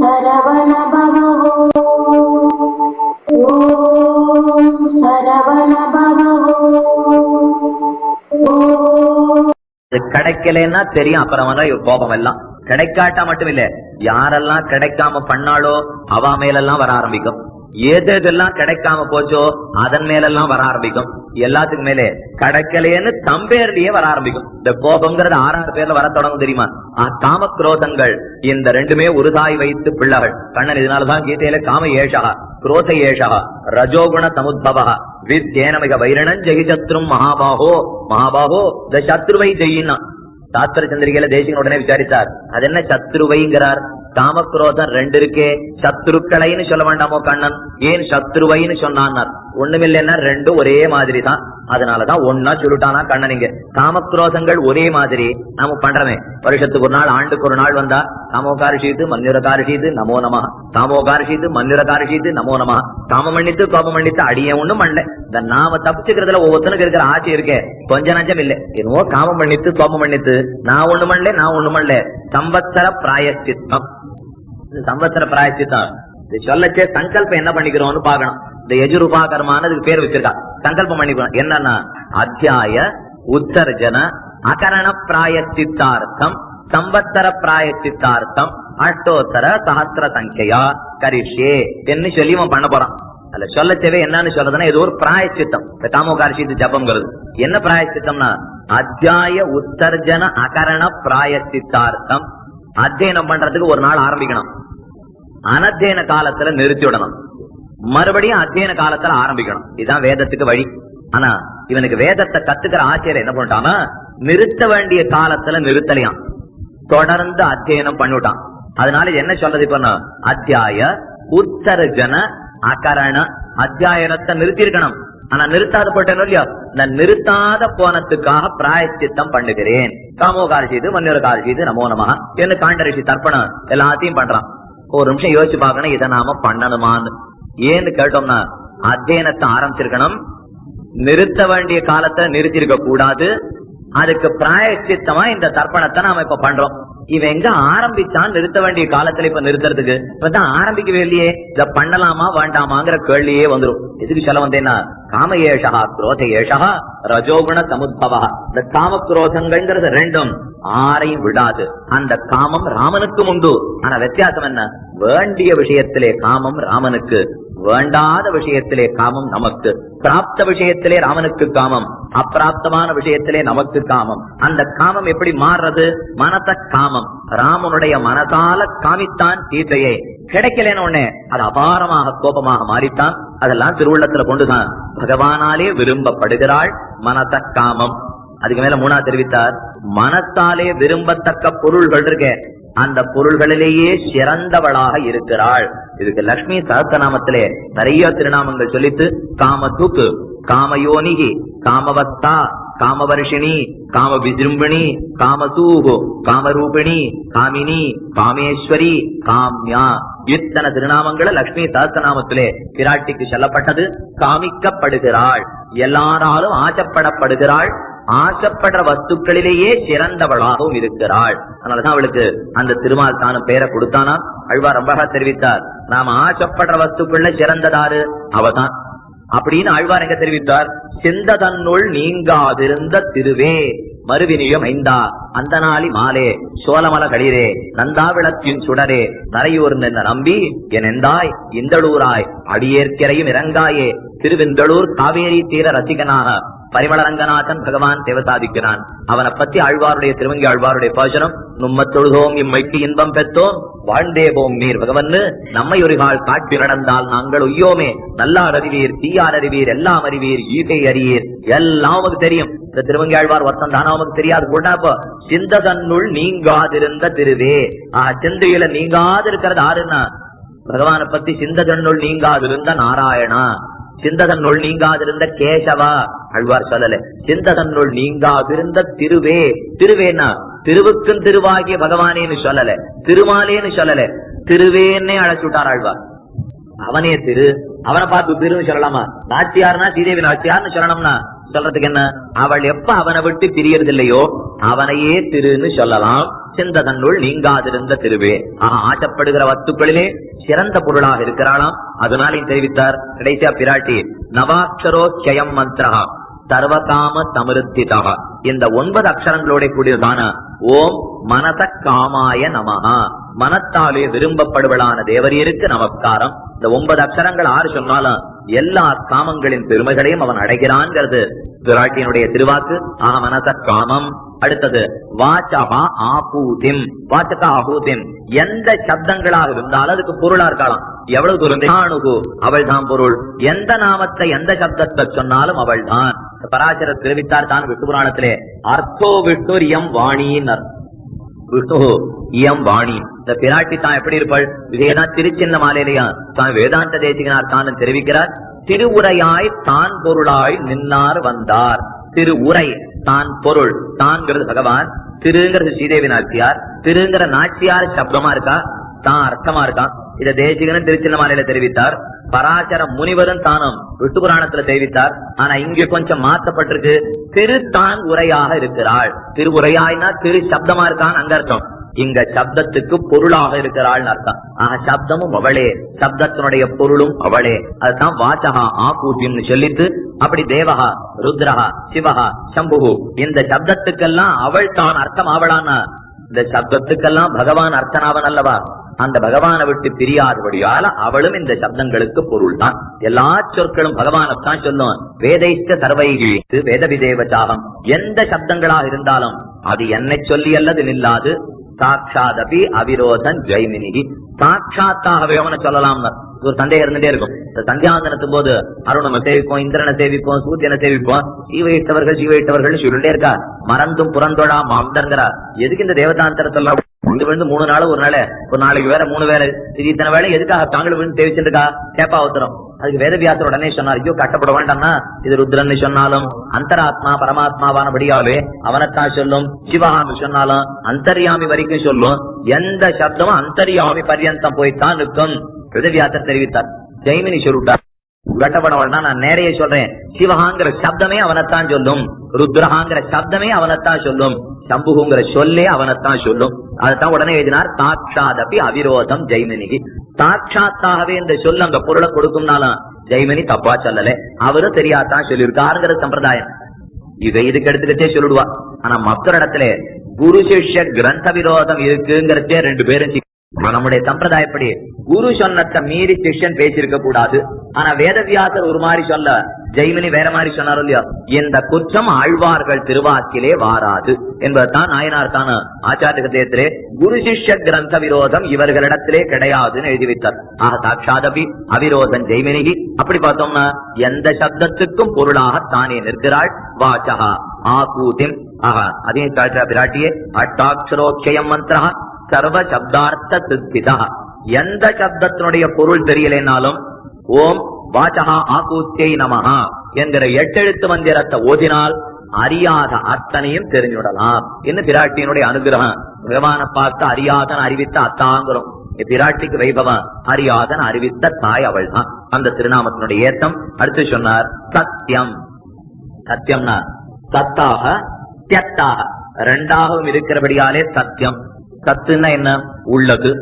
சரவண பவோ ஓம் சரவண பவோ கிடைக்கலன்னா தெரியும். அப்புறம் வந்து கோபம் எல்லாம். கிடைக்காட்டா மட்டும் இல்ல. யாரெல்லாம் கிடைக்காம பண்ணாலோ அவ மேலெல்லாம் வர ஆரம்பிக்கும். எது எதெல்லாம் கிடைக்காம போச்சோ அதன் மேலெல்லாம் வர ஆரம்பிக்கும். எல்லாத்துக்கும் மேலே கிடைக்கலையேன்னு தம்பேர்லயே வர ஆரம்பிக்கும். இந்த கோபங்கிறது ஆறாறு பேர்ல வர தொடங்கும் தெரியுமா? ஆ, காம குரோதங்கள் இந்த ரெண்டுமே உருதாய் வைத்து பிள்ளைகள். கண்ணன் இதனாலதான் கீதையில காம ஏஷா குரோத ஏஷா ரஜோகுண சமுத்பவ வித்யேனமிக வைரணன் ஜெயிசத்ரும் மகாபாகோ மகாபாகோ இந்த சத்ருவை ஜெயின்னா. சாஸ்திர சந்திரிகையில தேசிகன் உடனே விசாரித்தார். அது என்ன சத்ருவைங்கிறார்? காமக்ரோதம் ரெண்டு இருக்கே. சத்ருக்களைன்னு சொல்ல வேண்டாமோ கண்ணன்? ஏன் சத்ருவைன்னு சொன்னான்னார்? ஒண்ணுமில்லைன்னா ரெண்டும் ஒரே மாதிரி தான் அதனாலதான் ஒன்னா சொல்லிட்டானா கண்ணன் இங்க. காமக்ரோதங்கள் ஒரே மாதிரி. நாம பண்றமே. வருஷத்துக்கு ஒரு நாள் ஆண்டுக்கு ஒரு நாள் வந்தா காமோகாரிஷீத்து மன்யுரகாரிஷீத்து நமோ நம காமோகாரிஷீத்து மன்யுரகாரிஷீத்து நமோ நம காம மன்னித்து கோபம் மன்னித்து அடிய ஒண்ணும் பண்ணல. இந்த நாம தப்பிச்சுக்கிறதுல ஒவ்வொருத்தனுக்கு இருக்கிற ஆட்சி இருக்கே. கொஞ்ச நஞ்சம் இல்ல. என்னவோ காமம் மன்னித்து கோபம் மன்னித்து. நான் ஒண்ணு பண்ணல நான் ஒண்ணு பண்ணல. சம்பத்சர பிராயச்சித்தம். சம்பத்திர பிராயச்சித்தான். இது சொல்லச்சே சங்கல்பம் என்ன பண்ணிக்கிறோம்னு பாக்கணும் இந்த எஜுருபா இதுக்கு பேர் வச்சிருக்கா. சங்கல்பம் பண்ணிக்கிறோம் என்னன்னா அத்தியாய உத்தர்ஜன அகரண பிராயச்சித்தார்த்தம் சம்பத்தர பிராயச்சித்தார்த்தம் அஷ்டோத்தர சஹஸ்ர சங்கையா கரிஷே என்று சொல்லி இவன் பண்ண போறான். அதுல சொல்லச்சவே என்னன்னு சொல்றதுன்னா இது ஒரு பிராயச்சித்தம். இந்த காமோகாரிஷித்து ஜபம்ங்கிறது என்ன பிராயச்சித்தம்னா அத்தியாய உத்தர்ஜன அகரண பிராயச்சித்தார்த்தம் அத்தியனம் பண்றதுக்கு ஒரு நாள் ஆரம்பிக்கணும். அனத்தியன காலத்துல நிறுத்தி விடணும். மறுபடியும் அத்தியன காலத்துல ஆரம்பிக்கணும். இதுதான் வேதத்துக்கு வழி. ஆனா இவனுக்கு வேதத்தை கத்துக்கிற ஆசிரியர் என்ன பண்ணிட்டான்னா நிறுத்த வேண்டிய காலத்துல நிறுத்தலையாம். தொடர்ந்து அத்தியனம் பண்ணிவிட்டான். அதனால என்ன சொல்றது இப்ப நான்? அத்தியாய உத்தரஜன அகரண அத்தியாயனத்தை நிறுத்தி இருக்கணும் ஆனா நிறுத்தாத போட்டேனோ இல்லையோ? நான் நிறுத்தாத போனத்துக்காக பிராயச்சித்தம் பண்ணுகிறேன். காமோ செய்து மன்னியரகாரி செய்து நமோ நமஹ. என்ன காண்டரிசி தர்ப்பணம் எல்லாத்தையும் பண்றான். ஒரு நிமிஷம் யோசிச்சு பார்க்கணும் இதை நாம பண்ணணுமான்னு. ஏன்னு கேட்டோம்னா அத்தியனத்தை ஆரம்பிச்சிருக்கணும். நிறுத்த வேண்டிய காலத்தை நிறுத்திருக்க கூடாது. அதுக்கு பிராயச்சித்தமா இந்த தர்ப்பணத்தை நாம இப்ப பண்றோம். இவன் எங்க ஆரம்பிச்சான் நிறுத்த வேண்டிய காலத்துல இப்ப நிறுத்துறதுக்கு? இப்பதான் ஆரம்பிக்கவே இல்லையே. இத பண்ணலாமா வேண்டாமாங்கிற கேள்வியே வந்துரும். எதுக்கு சொல்ல வந்தேன்னா காம ஏஷா குரோத ஏஷா ரஜோகுண சமுத்பவா இந்த காம குரோதங்கள்ங்கிறது ரெண்டும் ஆரையும் விடாது அந்த காமம் ராமனுக்கும் உண்டு. ஆனா வித்தியாசம் என்ன? வேண்டிய விஷயத்திலே காமம் ராமனுக்கு. வேண்டாத விஷயத்திலே காமம் நமக்கு. பிராப்த விஷயத்திலே ராமனுக்கு காமம். அப்பிராப்தமான விஷயத்திலே நமக்கு காமம். அந்த காமம் எப்படி மாறுறது? மனத காமம். ராமனுடைய மனதால காமித்தான் சீத்தையே கிடைக்கலன்னு உடனே அது அபாரமாக கோபமாக மாறித்தான். அதெல்லாம் திருவுள்ளத்துல கொண்டுதான். பகவானாலே விரும்பப்படுகிறாள் மனத காமம். அதுக்கு மேல மூணா தெரிவித்தார். மனத்தாலே விரும்பத்தக்க பொருள்கள் இருக்க. அந்த பொருள்களிலேயே சிறந்தவளாக இருக்கிறாள். இதுக்கு லக்ஷ்மி சகஸ்திரநாமத்திலே நிறைய திருநாமங்கள் சொல்லித்து காமதுக்கு காமயோனிகி காமவத்தா காமவர்ஷிணி காம விஜிரும்பிணி காமதூகு காமரூபிணி காமினி காமேஸ்வரி காம்யா இத்தனை திருநாமங்களை லக்ஷ்மி சகஸ்திரநாமத்திலே பிராட்டிக்கு சொல்லப்பட்டது. காமிக்கப்படுகிறாள். எல்லாராலும் ஆச்சப்படப்படுகிறாள் ஆசைப்படுற வஸ்துக்களிலேயே சிறந்தவளாகவும் இருக்கிறாள். அதனாலதான் அவளுக்கு அந்த திருமால் தானும் பேரை கொடுத்தானா? அழ்வார் ரொம்ப தெரிவித்தார். நாம ஆசைப்படுற வஸ்துக்குள்ள சிறந்ததாரு. அவதான். அப்படின்னு ஆழ்வார் எங்க தெரிவித்தார்? சிந்ததன்னுள் நீங்காதிருந்த திருவே மறுவினியம் ஐந்தா அந்த நாளி மாலே சோழமல களிரே நந்தாவிளத்தின் சுடரே நரையூர் நின்ற நம்பி என் எந்தாய் இந்தளூராய் அடியேற்கரையும் இறங்காயே திருவெந்தளூர் காவேரி தீர ரசிகனாக பரிமள ரங்கநாதன் பகவான் தேவசாதிக்கிறான். அவனை பத்தி ஆழ்வாருடைய திருவங்கி ஆழ்வாருடைய பாசனம் நும்ம இம்மைக்கு இன்பம் பெற்றோம் வாழ்ந்தே போம் நீர் பகவன்னு நம்மை ஒரு கால் காட்டி நடந்தால் நாங்கள் உய்யோமே நல்லார் அறிவீர் தீயார் அறிவீர் எல்லாம் அறிவீர் ஈகை அறியீர். எல்லாம் உமக்கு தெரியும். இந்த திருவங்கி ஆழ்வார் வருத்தம் தானா உமக்கு தெரியாது. கூட சிந்ததன்னுள் நீங்காதிருந்த திருவே. ஆ சிந்தையில நீங்காதிருக்கிறது ஆறுன்னா? பகவானை பத்தி சிந்ததன்னுள் நீங்காதிருந்த நாராயணா. சிந்ததன்னுள் நீங்காதிருந்த கேசவா? அழ்வார் சொல்லல. சிந்ததன்னுள் நீங்காதிருந்த திருவே. திருவேனா? திருவுக்கும் திருவாகிய பகவானேன்னு சொல்லல. திருமாலேன்னு சொல்லல. திருவேன்னே அழைச்சுட்டார் ஆழ்வார் அவனே திரு. அவனை பார்த்து திருன்னு சொல்லலாமா? நாச்சியார்னா ஸ்ரீதேவி நாச்சியார்னு சொல்லணும்னா? சொல்றதுக்கு என்ன? அவள் எப்ப அவனை விட்டு பிரியறதில்லையோ அவனையே திருன்னு சொல்லலாம். சிந்ததனுள் நீங்காதிருந்த திருவே. ஆஹா ஆசைப்படுகிற வத்துக்களிலே சிறந்த பொருளாக இருக்கிறாளாம். அதனாலையும் தெரிவித்தார் கடைசியா பிராட்டி நவாட்சரோ ஜெயம் மந்திரா சர்வகாம சமிருத்திதா இந்த ஒன்பது அக்ஷரங்களோட கூடியதான ஓம் மனத காமாய நமஹா. மனத்தாலே விரும்பப்படுவளான தேவரியருக்கு நமஸ்காரம். இந்த ஒன்பது அக்ஷரங்கள் ஆறு சொன்னாலும் எல்லா காமங்களின் பெருமைகளையும் அவன் அடைகிறான்ங்கிறது. பிராட்டியினுடைய திருவாக்கு ஆ மனத காமம். அடுத்தது வாச்சகா ஆபூதிம் வாச்சகா ஆபூதிம். எந்த சப்தங்களாக இருந்தாலும் அதுக்கு பொருளா இருக்கலாம். எவ்வளவு தூரம் அவள் தான் பொருள். எந்த நாமத்தை எந்த சப்தத்தை சொன்னாலும் அவள் தான் பராசர தெரிவித்தார் தான் விஷ்ணு புராணத்திலே அர்த்தோ விட்டுரியம் வாணியின் வாணியினர் இயம் வாணி. இந்த பிராட்டி தான் எப்படி இருப்பாள்? இதையதான் திருச்சின்ன மாலையிலையா தான் வேதாந்த தேசிகனார் தான் தெரிவிக்கிறார். திருவுரையாய் தான் பொருளாய் நின்னார் வந்தார். திருவுரை தான் பொருள். தான்கிறது பகவான். திருங்கிறது ஸ்ரீதேவி நாச்சியார் திருங்கிற நாச்சியார் சப்தமா இருக்கா? தான் அர்த்தமா இருக்கான். இத தேசிகனும் திருச்சின்னமாலையில தெரிவித்தார். பராசர முனிவரும் தானும் விட்டு புராணத்துல தெரிவித்தார். ஆனா இங்க கொஞ்சம் மாற்றப்பட்டிருக்கு. திருத்தான் உரையாக இருக்கிறாள். திருவுரையாய்னா திரு சப்தமா இருக்கான் அங்க அர்த்தம். இங்க சப்தத்துக்கு பொருளாக இருக்கிறாள் அர்த்தம். ஆக சப்தமும் அவளே. சப்தத்தினுடைய பொருளும் அவளே. அதுதான் வாச்சகா ஆகூத்தியம் சொல்லிட்டு அப்படி தேவகா ருத்ரஹா சிவஹா சம்புகு இந்த சப்தத்துக்கெல்லாம் அவள் தான் அர்த்தம் அவளான இந்த சப்தத்துக்கெல்லாம் பகவான் அர்த்தனாவன் அல்லவா? அந்த பகவானை விட்டு பிரியாதபடியால அவளும் இந்த சப்தங்களுக்கு பொருள் தான் எல்லா சொற்களும் பகவானைத்தான் சொல்லும். வேதைத்த சர்வைகி வேதவிதேவ விதேவச்சாகம் எந்த சப்தங்களாக இருந்தாலும் அது என்னை சொல்லி அல்லது நில்லாது. சாட்சாதபி அவிரோதன் ஜெய்மினிகி சாட்சாத்தாகவே அவனை சொல்லலாம் ஒரு சந்தேகம் இருந்துட்டே இருக்கும். இந்த போது அருணமை சேவிப்போம் இந்திரனை சேவிப்போம் சூரியனை சேவிப்போம். சீவையிட்டவர்கள் சீவையிட்டவர்கள் சொல்லிட்டே இருக்கா மறந்தும் புறந்தோடா மாந்தங்கிறார் எதுக்கு இந்த தேவதாந்தரத்தெல்லாம் விழுந்து விழுந்து மூணு நாள் ஒரு நாள். ஒரு நாளைக்கு வேற மூணு வேலை. இது இத்தனை வேலை எதுக்காக தாங்களும் விழுந்து கேப்பா உத்தரம் அதுக்கு வேதவியாசர் உடனே சொன்னார் ஐயோ கட்டப்பட வேண்டாம்னா இது ருத்ரன்னு சொன்னாலும் அந்தராத்மா பரமாத்மாவானபடியாவே அவனைத்தான் சொல்லும். சிவகாமி சொன்னாலும் அந்தர்யாமி வரைக்கும் சொல்லும். எந்த சப்தமும் அந்தர்யாமி பர்யந்தம் போய்த்தான் நிற்கும். வேதவியாசர் தெரிவித்தார். ஜெய்மினி சொல்லிட்டார் கட்டப்பட வேண்டாம் நான் நேரைய சொல்றேன். சிவகாங்கிற சப்தமே அவனைத்தான் சொல்லும். ருத்ரஹாங்கிற சப்தமே அவனைத்தான் சொல்லும். சம்புகுங்கிற சொல்லே அவனைத்தான் சொல்லும். அதைத்தான் உடனே எழுதினார் தாட்சாதபி அவிரோதம் ஜெய்மினிக்கு தாட்சாத்தாகவே இந்த சொல் அந்த பொருளை கொடுக்கும்னாலும் ஜெய்மினி தப்பா சொல்லல. அவரும் தெரியாதான் சொல்லியிருக்காருங்கிற சம்பிரதாயம். இதை இதுக்கு எடுத்துக்கிட்டே சொல்லிடுவா. ஆனா மற்ற இடத்துல குரு சிஷ்ய கிரந்த விரோதம் இருக்குங்கிறதே ரெண்டு பேரும் நம்முடைய சம்பிரதாயப்படி குரு சொன்னத்தை மீறி சிஷ்யன் பேசியிருக்க கூடாது. ஆனா வேதவியாசர் ஒரு மாதிரி சொல்ல ஜெய்மினி வேற மாதிரி சொன்னார் இல்லையா? இந்த குற்றம் ஆழ்வார்கள் திருவாக்கிலே வாராது. என்பதுதான் நாயனார் தான ஆச்சாரிய கதேத்திலே குரு சிஷ்ய கிரந்த விரோதம் இவர்களிடத்திலே கிடையாதுன்னு எழுதி வைத்தார் ஆக சாட்சாதபி அவிரோதன் ஜெய்மினிகி. அப்படி பார்த்தோம்னா எந்த சப்தத்துக்கும் பொருளாக தானே நிற்கிறாள் வாச்சகா ஆகூதிம். ஆஹா அதையும் பிராட்டியே அட்டாட்சரோட்சயம் மந்திரா சர்வ சப்தார்த்த சித்திதா. எந்த சப்தத்தினுடைய பொருள் தெரியலைனாலும் ஓம் வாச்சகா ஆகூத்தியை நமஹா என்கிற எட்டெழுத்து மந்திரத்தை ஓதினால் அறியாத அத்தனையும் தெரிஞ்சுவிடலாம் என்ன பிராட்டியினுடைய அனுகிரகம்? விமான பார்த்து அறியாதன் அறிவித்த அத்தாங்கிறோம் பிராட்டிக்கு வைபவம் அறியாதன் அறிவித்த தாய் அவள் தான் அந்த திருநாமத்தினுடைய ஏத்தம் அடுத்து சொன்னார் சத்தியம். சத்தியம்னா சத்தாக தியத்தாக ரெண்டாகவும் இருக்கிறபடியாலே சத்தியம். சத்துன்னா என்ன? உள்ளது.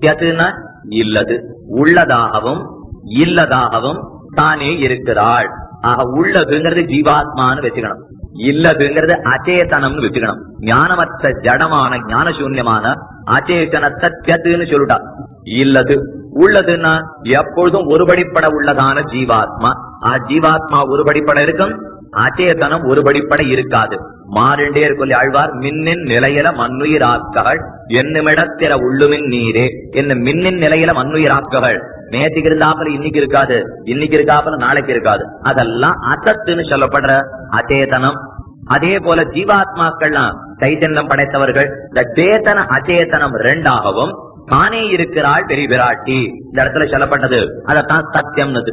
தியத்துன்னா இல்லது. உள்ளதாகவும் இல்லதாகவும் தானே இருக்கிறாள். ஆக உள்ளதுங்கிறது ஜீவாத்மான்னு வச்சுக்கணும். இல்லதுங்கிறது அச்சேதனம்னு வச்சுக்கணும். ஞானமற்ற ஜடமான ஞான சூன்யமான அச்சேதனத்தை தியத்துன்னு சொல்லிட்டா. இல்லது. உள்ளதுன்னா எப்பொழுதும் ஒருபடிப்பட உள்ளதான ஜீவாத்மா. ஆ ஜீவாத்மா ஒருபடிப்பட இருக்கும்? அச்சேதனம் ஒருபடிப்பட இருக்காது. மாறிண்டே இருக்கும் ஆழ்வார் மின்னின் நிலையில மண்ணுயிராக்ககள் என்னுமிடத்தில உள்ளுமின் நீரே என்ன மின்னின் நிலையில மண்ணுயிராக்ககள் நேற்றுக்கு இருந்தாப்புல இன்னைக்கு இருக்காது இன்னைக்கு இருக்காப்புல நாளைக்கு இருக்காது. அதெல்லாம் அசத்துன்னு சொல்லப்படுற அச்சேதனம் அதே போல ஜீவாத்மாக்கள்லாம் சைத்தன்யம் படைத்தவர்கள் இந்த சேத்தன அச்சேதனம் ரெண்டாகவும் தானே இருக்கிறாள் பெரிய விராட்டி இந்த இடத்துல சொல்லப்பட்டது. அதத்தான் சத்தியம்னது.